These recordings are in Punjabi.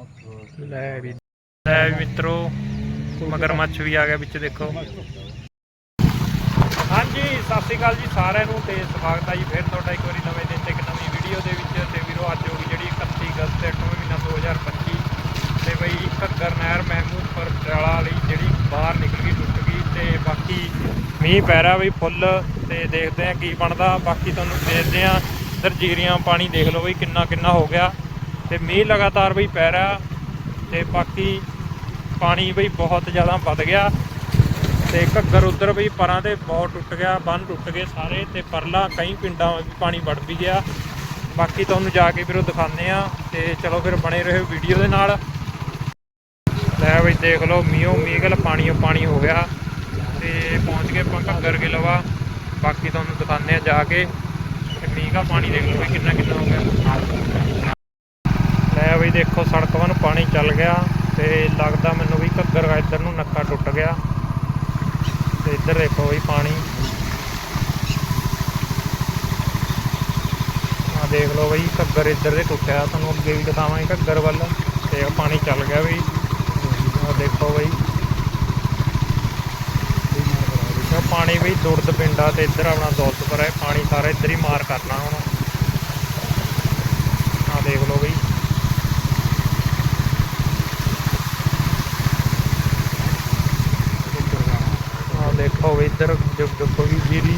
ਲੈ ਵੀ। ਲੈ ਵੀ ਮਿੱਤਰੋ, ਮਗਰਮੱਛ ਵੀ ਆ ਗਿਆ ਵਿੱਚ, ਦੇਖੋ। ਹਾਂਜੀ, ਸਤਿ ਸ਼੍ਰੀ ਅਕਾਲ ਜੀ ਸਾਰਿਆਂ ਨੂੰ ਤੇ ਸਵਾਗਤ ਹੈ ਜੀ ਫਿਰ ਤੁਹਾਡਾ ਇੱਕ ਵਾਰੀ ਨਵੇਂ ਦਿਨ ਤੇ ਇੱਕ ਨਵੀਂ ਵੀਡੀਓ ਦੇ ਵਿੱਚ। ਤੇ ਵੀਰੋ, ਅੱਜ ਹੋ ਗਈ ਜਿਹੜੀ 31 ਅਗਸਤ ਤੇ 8ਵਾਂ ਮਹੀਨਾ 2025 ਤੇ ਬਈ ਘੱਗਰ ਨਹਿਰ ਮਹਿਮੂਦਪੁਰ ਪਟਿਆਲਾ ਲਈ ਜਿਹੜੀ ਬਾਹਰ ਨਿਕਲ ਗਈ, ਟੁੱਟ ਗਈ ਤੇ ਬਾਕੀ ਮੀਂਹ ਪੈ ਰਿਹਾ ਬਈ ਫੁੱਲ ਤੇ ਦੇਖਦੇ ਆ ਕੀ ਬਣਦਾ। ਬਾਕੀ ਤੁਹਾਨੂੰ ਦੇਖਦੇ ਆ ਇੱਧਰ ਜੀਰੀਆਂ ਪਾਣੀ ਦੇਖ ਲਓ ਬਈ ਕਿੰਨਾ ਕਿੰਨਾ ਹੋ ਗਿਆ। ਤੇ ਮੀਂਹ ਲਗਾਤਾਰ ਬਈ ਪੈ ਰਿਹਾ ਤੇ ਬਾਕੀ ਪਾਣੀ ਬਈ ਬਹੁਤ ਜ਼ਿਆਦਾ ਵੱਧ ਗਿਆ ਤੇ ਘੱਗਰ ਉਧਰ ਬਈ ਪਰਾਂ ਤੇ ਬਹੁਤ ਟੁੱਟ ਗਿਆ, ਬੰਨ ਟੁੱਟ ਗਏ ਸਾਰੇ ਤੇ ਪਰਲਾ ਕਈ ਪਿੰਡਾਂ ਵਿੱਚ ਵੀ ਪਾਣੀ ਵੜ ਵੀ ਗਿਆ। ਬਾਕੀ ਤੁਹਾਨੂੰ ਜਾ ਕੇ ਫਿਰ ਉਹ ਦਿਖਾਉਂਦੇ ਆ ਤੇ ਚਲੋ ਫਿਰ ਬਣੇ ਰਹੋ ਵੀਡੀਓ ਦੇ ਨਾਲ। ਲੈ ਬਈ ਦੇਖ ਲਓ ਮੀਓ ਮੀਗਲ ਪਾਣੀਓ ਪਾਣੀ ਹੋ ਗਿਆ ਤੇ ਪਹੁੰਚ ਗਏ ਆਪਾਂ ਘੱਗਰ ਕੇ ਬਾਕੀ ਤੁਹਾਨੂੰ ਦਿਖਾਉਂਦੇ ਆ ਜਾ ਕੇ ਤੇ ਮੀਂਹ ਦਾ ਪਾਣੀ ਦੇਖ ਲਓ ਬਈ ਕਿੰਨਾ ਕਿੰਨਾ ਹੋ ਗਿਆ। ਬਈ ਦੇਖੋ ਸੜਕ ਵੱਲ ਪਾਣੀ ਚੱਲ ਗਿਆ ਤੇ ਲੱਗਦਾ ਮੈਨੂੰ ਵੀ ਘੱਗਰ ਇੱਧਰ ਨੂੰ ਨੱਕਾ ਟੁੱਟ ਗਿਆ। ਤੇ ਇੱਧਰ ਦੇਖੋ ਬਈ ਪਾਣੀ। ਆ ਦੇਖ ਲਓ ਬਈ, ਘੱਗਰ ਇੱਧਰ ਦੇ ਟੁੱਟਿਆ। ਤੁਹਾਨੂੰ ਅੱਗੇ ਵੀ ਦਿਖਾਵਾਂਗੇ ਘੱਗਰ ਵੱਲ। ਤੇ ਉਹ ਪਾਣੀ ਚੱਲ ਗਿਆ ਬਈ ਆ ਦੇਖੋ ਬਈ। ਇਹ ਪਾਣੀ ਬਈ ਦੁਰਦ ਪਿੰਡਾ ਤੇ ਇੱਧਰ ਆਪਣਾ ਦੌਲਤਪੁਰ ਹੈ। ਪਾਣੀ ਸਾਰਾ ਇੱਧਰ ਹੀ ਮਾਰ ਕਰਨਾ ਹੁਣ। ਆ ਦੇਖ ਲਓ ਬਈ। ਆ ਦੇਖੋ ਵੀ ਇੱਧਰ ਜੁਗ ਵੀ ਜੀਰੀ।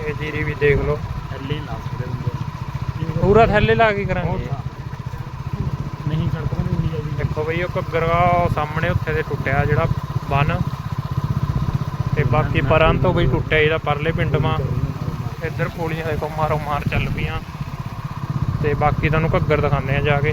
ਇਹ ਜੀਰੀ ਵੀ ਦੇਖ ਲਓ। ਥੱਲੇ ਲਾ ਸਕਦੇ ਹੁੰਦੇ ਪੂਰਾ ਥੱਲੇ ਲਾ ਕੇ ਕਰਾਂਗੇ। ਨਹੀਂ ਸੜਕ ਬਣੀ ਹੁੰਦੀ ਜੀ ਦੇਖੋ ਬਈ ਉਹ ਘੱਗਰ ਸਾਹਮਣੇ ਉੱਥੇ ਦੇ ਟੁੱਟਿਆ ਜਿਹੜਾ ਬੰਨ। ਤੇ ਬਾਕੀ ਪਰਾਂ ਤੋਂ ਬਈ ਟੁੱਟਿਆ ਇਹਦਾ ਪਰਲੇ ਪਿੰਡ ਮਾ। ਇੱਧਰ ਪੋਲੀਆਂ ਦੇਖੋ ਮਾਰੋ ਮਾਰ ਚੱਲ ਪਈਆਂ। ਤੇ ਬਾਕੀ ਤੁਹਾਨੂੰ ਘੱਗਰ ਦਿਖਾਉਂਦੇ ਆ ਜਾ ਕੇ।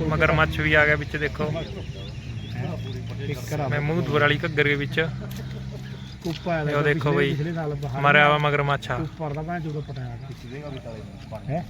ਮਗਰਮੱਛ ਵੀ ਆ ਗਿਆ ਵਿੱਚ ਦੇਖੋ। ਮਹਿਮੂਦਪੁਰ ਵਾਲੀ ਘੱਗਰ ਦੇ ਵਿੱਚ। ਕੁੱਪਾ ਇਹ ਉਹ ਦੇਖੋ ਬਈ, ਮਰਿਆ ਵਾ ਮਗਰਮੱਛ ਆ ਉੱਪਰ ਦਾ ਭਾਂ ਜਦੋਂ ਪਟਾਇਆ ਹੈ?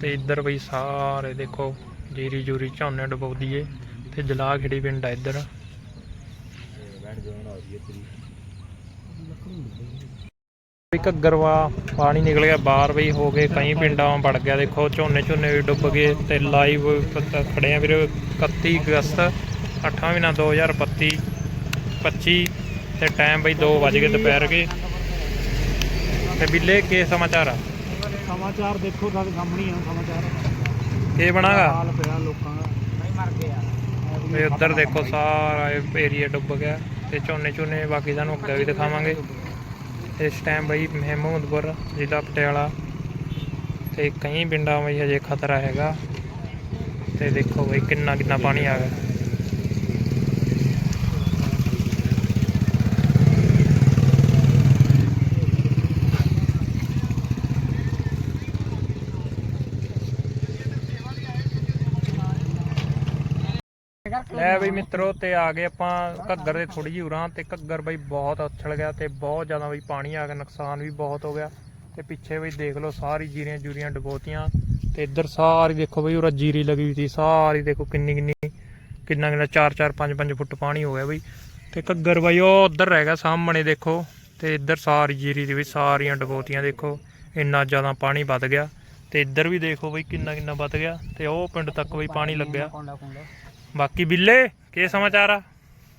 ਤੇ ਇੱਧਰ ਬਈ ਸਾਰੇ ਦੇਖੋ ਜੀਰੀ ਜੂਰੀ ਝੋਨੇ ਡਬੋਦੀ ਏ ਤੇ ਜਲਾ ਖੇੜੀ ਪਿੰਡ ਆ ਇੱਧਰ। ਘੱਗਰਵਾ ਪਾਣੀ ਨਿਕਲ ਗਿਆ ਬਾਹਰ ਬਈ ਹੋ ਗਏ ਕਈ ਪਿੰਡਾਂ ਵਾਂ ਵੜ ਗਿਆ। ਦੇਖੋ ਝੋਨੇ ਝੋਨੇ ਵੀ ਡੁੱਬ ਗਏ ਤੇ ਲਾਈਵ ਖੜੇ ਆ ਵੀਰੇ 31 ਅਗਸਤ 8ਵਾਂ ਮਹੀਨਾ 2025 25 ਤੇ ਟਾਈਮ ਬਈ 2 ਵਜ ਗਏ ਦੁਪਹਿਰ ਕੇ। ਤੇ ਬਿੱਲੇ ਕੀ ਸਮਾਚਾਰ ਆ? ਸਮਾਚਾਰ ਦੇਖੋ ਤੁਹਾਡੇ ਸਾਹਮਣੇ ਆ ਸਮਾਚਾਰ। ਕੀ ਬਣਾਗਾ? ਹਾਲ ਪਿਆ ਲੋਕਾਂ ਦਾ। ਨਹੀਂ ਮਰ ਗਿਆ ਤੇ ਉੱਧਰ ਦੇਖੋ ਸਾਰਾ ਏਰੀਆ ਡੁੱਬ ਗਿਆ ਤੇ ਝੋਨੇ ਝੋਨੇ ਬਾਕੀ ਤੁਹਾਨੂੰ ਅੱਗੇ ਵੀ ਦਿਖਾਵਾਂਗੇ। ਇਸ ਟਾਈਮ ਬਈ ਮਹਿਮੂਦਪੁਰ, ਜ਼ਿਲ੍ਹਾ ਪਟਿਆਲਾ ਤੇ ਕਈ ਪਿੰਡਾਂ ਵਿੱਚ ਹਜੇ ਖਤਰਾ ਹੈਗਾ ਤੇ ਦੇਖੋ ਬਈ ਕਿੰਨਾ ਕਿੰਨਾ ਪਾਣੀ ਆ ਗਿਆ। ਲੈ ਬਈ ਮਿੱਤਰੋ ਤੇ ਆ ਗਏ ਆਪਾਂ ਘੱਗਰ ਦੇ ਥੋੜੀ ਜਿਹੀ ਉਰਾਂ ਤੇ ਘੱਗਰ ਬਈ ਬਹੁਤ ਉਛਲ ਗਿਆ ਤੇ ਬਹੁਤ ਜ਼ਿਆਦਾ ਬਈ ਪਾਣੀ ਆ ਗਿਆ ਨੁਕਸਾਨ ਵੀ ਬਹੁਤ ਹੋ ਗਿਆ। ਤੇ ਪਿੱਛੇ ਬਈ ਦੇਖ ਲਓ ਸਾਰੀ ਜੀਰੀਆਂ ਜੂਰੀਆਂ ਡਬੋਤੀਆਂ ਤੇ ਇੱਧਰ ਸਾਰੀ ਦੇਖੋ ਬਈ ਉਰਾ ਜੀਰੀ ਲੱਗੀ ਹੋਈ ਸੀ ਸਾਰੀ ਦੇਖੋ ਕਿੰਨੀ ਕਿੰਨੀ ਕਿੰਨਾ ਕਿੰਨਾ 4 4 5 5 ਫੁੱਟ ਪਾਣੀ ਹੋ ਗਿਆ ਬਈ। ਤੇ ਘੱਗਰ ਬਈ ਉਹ ਉੱਧਰ ਰਹਿ ਗਿਆ ਸਾਹਮਣੇ ਦੇਖੋ ਤੇ ਇੱਧਰ ਸਾਰੀ ਜੀਰੀ ਦੀ ਵੀ ਸਾਰੀਆਂ ਡਬੋਤੀਆਂ ਦੇਖੋ ਇੰਨਾ ਜ਼ਿਆਦਾ ਪਾਣੀ ਵੱਧ ਗਿਆ। ਤੇ ਇੱਧਰ ਵੀ ਦੇਖੋ ਬਈ ਕਿੰਨਾ ਕਿੰਨਾ ਵੱਧ ਗਿਆ ਤੇ ਉਹ ਪਿੰਡ ਤੱਕ ਬਈ ਪਾਣੀ ਲੱਗਿਆ। ਬਾਕੀ ਬਿੱਲੇ ਕੀ ਸਮਾਚਾਰ ਆ?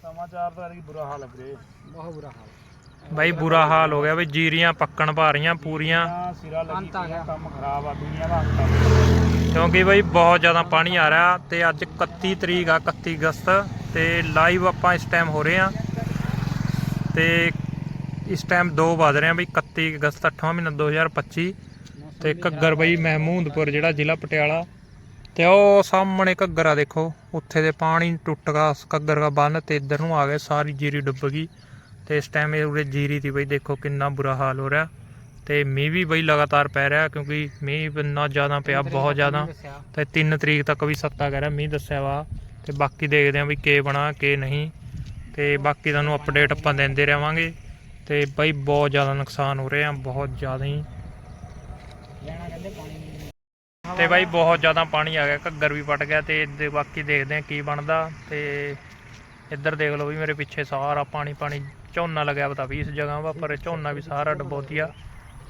ਸਮਾਚਾਰ ਦਾ ਕੀ ਬੁਰਾ ਹਾਲ ਹੈ ਵੀਰੇ। ਬਹੁਤ ਬੁਰਾ ਹਾਲ। ਬਾਈ ਬੁਰਾ ਹਾਲ ਹੋ ਗਿਆ ਬਈ ਜੀਰੀਆਂ ਪੱਕਣ ਭਾ ਰਹੀਆਂ ਪੂਰੀਆਂ। ਸਿਰਾ ਲੱਗੀ ਕੰਮ ਖਰਾਬ ਆ ਦੁਨੀਆ ਦਾ ਅੰਤ ਕਿਉਂਕਿ ਬਈ ਬਹੁਤ ਜ਼ਿਆਦਾ ਪਾਣੀ ਆ ਰਿਹਾ ਤੇ ਅੱਜ 31 ਤਰੀਕ ਆ 31 ਅਗਸਤ ਤੇ ਲਾਈਵ ਆਪਾਂ ਇਸ ਟਾਈਮ ਹੋ ਰਹੇ ਆ। ਤੇ ਇਸ ਟਾਈਮ 2 ਵੱਜ ਰਹੇ ਆ ਬਈ 31 ਅਗਸਤ 8ਵਾਂ ਮਹੀਨਾ 2025 ਤੇ ਘੱਗਰ ਬਈ ਮਹਿਮੂਦਪੁਰ ਜਿਹੜਾ ਜ਼ਿਲ੍ਹਾ ਪਟਿਆਲਾ ਤੇ ਉਹ ਸਾਹਮਣੇ ਘੱਗਰ ਦੇਖੋ ਉੱਥੇ ਦੇ ਪਾਣੀ ਟੁੱਟ ਗਿਆ ਘੱਗਰ ਦਾ ਬੰਨ ਤੇ ਇੱਧਰ ਨੂੰ ਆ ਗਿਆ ਸਾਰੀ ਜੀਰੀ ਡੁੱਬ ਗਈ। ਤੇ ਇਸ ਟਾਈਮ ਇਹ ਉਰੇ ਜੀਰੀ ਦੀ ਬਈ ਦੇਖੋ ਕਿੰਨਾ ਬੁਰਾ ਹਾਲ ਹੋ ਰਿਹਾ। ਤੇ ਮੀਂਹ ਵੀ ਬਈ ਲਗਾਤਾਰ ਪੈ ਰਿਹਾ ਕਿਉਂਕਿ ਮੀਂਹ ਇੰਨਾ ਜ਼ਿਆਦਾ ਪਿਆ ਬਹੁਤ ਜ਼ਿਆਦਾ। ਤੇ 3 ਤਰੀਕ ਤੱਕ ਵੀ ਸੱਤਾ ਕਹਿ ਰਿਹਾ ਮੀਂਹ ਦੱਸਿਆ ਵਾ। ਤੇ ਬਾਕੀ ਦੇਖਦੇ ਆਂ ਵੀ ਕੀ ਬਣਾ ਕੀ ਨਹੀਂ। ਤੇ ਬਾਕੀ ਤੁਹਾਨੂੰ ਅਪਡੇਟ ਆਪਾਂ ਦਿੰਦੇ ਰਹਾਂਗੇ। ਤੇ ਬਈ ਬਹੁਤ ਜ਼ਿਆਦਾ ਨੁਕਸਾਨ ਹੋ ਰਿਹਾ ਬਹੁਤ ਜ਼ਿਆਦਾ ਹੀ। ਤੇ ਬਾਈ ਬਹੁਤ ਜ਼ਿਆਦਾ ਪਾਣੀ ਆ ਗਿਆ, ਘੱਗਰ ਵੀ ਪਟ ਗਿਆ ਤੇ ਇਹਦੇ ਬਾਕੀ ਦੇਖਦੇ ਆ ਕੀ ਬਣਦਾ ਤੇ ਇੱਧਰ ਦੇਖ ਲਓ ਵੀ ਮੇਰੇ ਪਿੱਛੇ ਸਾਰਾ ਪਾਣੀ ਪਾਣੀ ਝੋਨਾ ਲੱਗਿਆ ਪਤਾ ਵੀ ਇਸ ਜਗ੍ਹਾ ਵਾ, ਪਰ ਝੋਨਾ ਵੀ ਸਾਰਾ ਡਬੋਤੀਆ।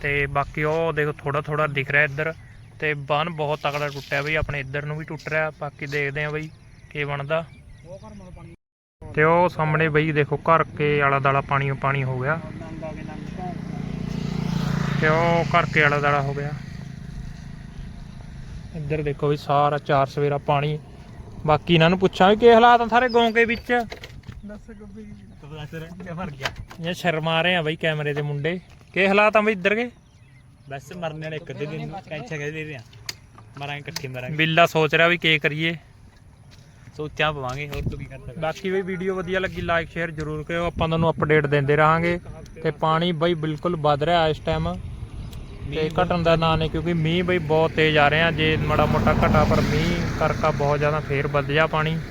ਤੇ ਬਾਕੀ ਉਹ ਦੇਖੋ ਥੋੜਾ ਥੋੜਾ ਦਿਖ ਰਿਹਾ ਇੱਧਰ ਤੇ ਬੰਨ ਬਹੁਤ ਤਕੜਾ ਟੁੱਟਿਆ ਬਈ, ਆਪਣੇ ਇੱਧਰ ਨੂੰ ਵੀ ਟੁੱਟ ਰਿਹਾ, ਬਾਕੀ ਦੇਖਦੇ ਆ ਬਈ ਕੀ ਬਣਦਾ। ਤੇ ਉਹ ਸਾਹਮਣੇ ਬਈ ਦੇਖੋ ਘਰ ਕੇ ਆਲਾ ਦਾਲਾ ਪਾਣੀ ਓ ਪਾਣੀ ਹੋ ਗਿਆ। ਤੇ ਉਹ ਘਰ ਕੇ ਆਲਾ ਦਾਲਾ ਹੋ ਗਿਆ। ਇੱਧਰ ਦੇਖੋ ਵੀ ਸਾਰਾ ਚਾਰ ਸਵੇਰਾ ਪਾਣੀ। ਬਾਕੀ ਇਹਨਾਂ ਨੂੰ ਪੁੱਛਾਂ ਵੀ ਕੀ ਹਾਲਾਤ ਆ ਸਾਰੇ ਗੋਂਕੇ ਵਿੱਚ? ਮਰ ਗਿਆ। ਇਹ ਸ਼ਰਮਾ ਰਹੇ ਆ ਬਈ ਕੈਮਰੇ ਦੇ ਮੁੰਡੇ। ਕੀ ਹਾਲਾਤ ਆ ਬਈ ਇੱਧਰ ਕੇ? ਬਸ ਮਰਨ ਵਾਲੇ ਇੱਕ ਅੱਧੇ ਦਿਨ ਕੈਂਚਾ ਕਹਿ ਦੇ ਰਹੇ ਆ। ਮਰਾਂਗੇ ਇਕੱਠੇ ਮਰਾਂਗੇ। ਬਿੱਲਾ ਸੋਚ ਰਿਹਾ ਵੀ ਕੀ ਕਰੀਏ। ਸੋਚਾਂ ਪਵਾਂਗੇ ਹੋਰ ਤੂੰ ਕੀ ਕਰਦਾ? ਬਾਕੀ ਵੀ ਵੀਡੀਓ ਵਧੀਆ ਲੱਗੀ ਲਾਈਕ ਸ਼ੇਅਰ ਜ਼ਰੂਰ ਕਰਿਓ। ਆਪਾਂ ਤੁਹਾਨੂੰ ਅਪਡੇਟ ਦਿੰਦੇ ਰਹਾਂਗੇ। ਤੇ ਪਾਣੀ ਬਈ ਬਿਲਕੁਲ ਵੱਧ ਰਿਹਾ ਇਸ ਟਾਈਮ ਤੇ ਘਟਣ ਦਾ ਨਾਂ ਨਹੀਂ, ਕਿਉਂਕਿ ਮੀਂਹ ਬਈ ਬਹੁਤ ਤੇਜ਼ ਆ ਰਿਹਾ। ਜੇ ਮਾੜਾ ਮੋਟਾ ਘਟਾ ਪਰ ਮੀਂਹ ਕਰਕਾ ਬਹੁਤ ਜ਼ਿਆਦਾ ਫੇਰ ਵੱਧ ਜਾ ਪਾਣੀ।